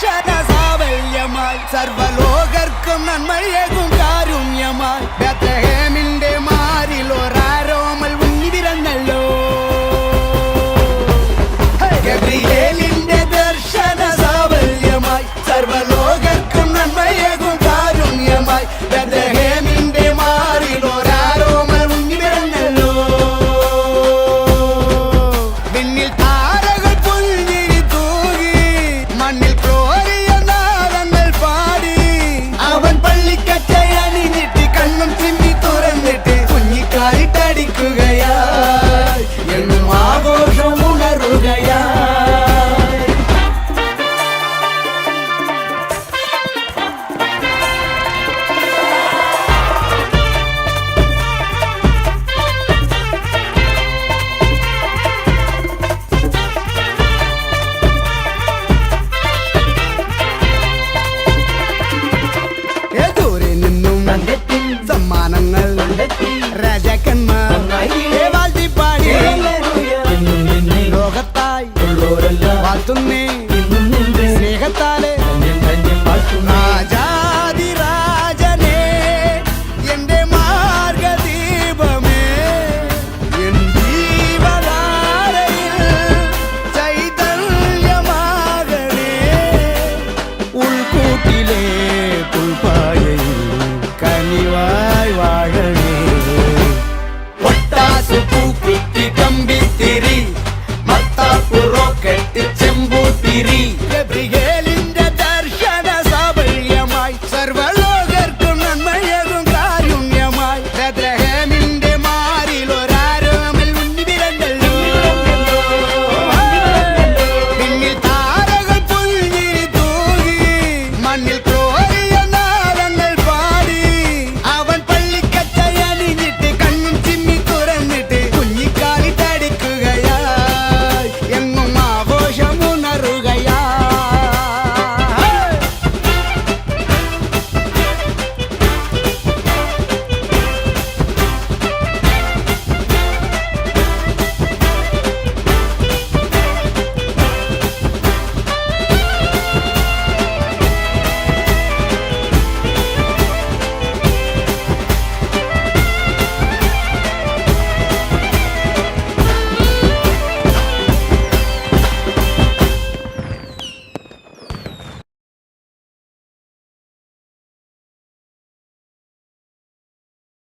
அக்ஷர சாவல்யமாய் சர்வலோகர்க்கும் நன்மையகும் పసుపు కృతి కంబి తిరి మత్తాపు రోకెట్ చెంబు తిరి.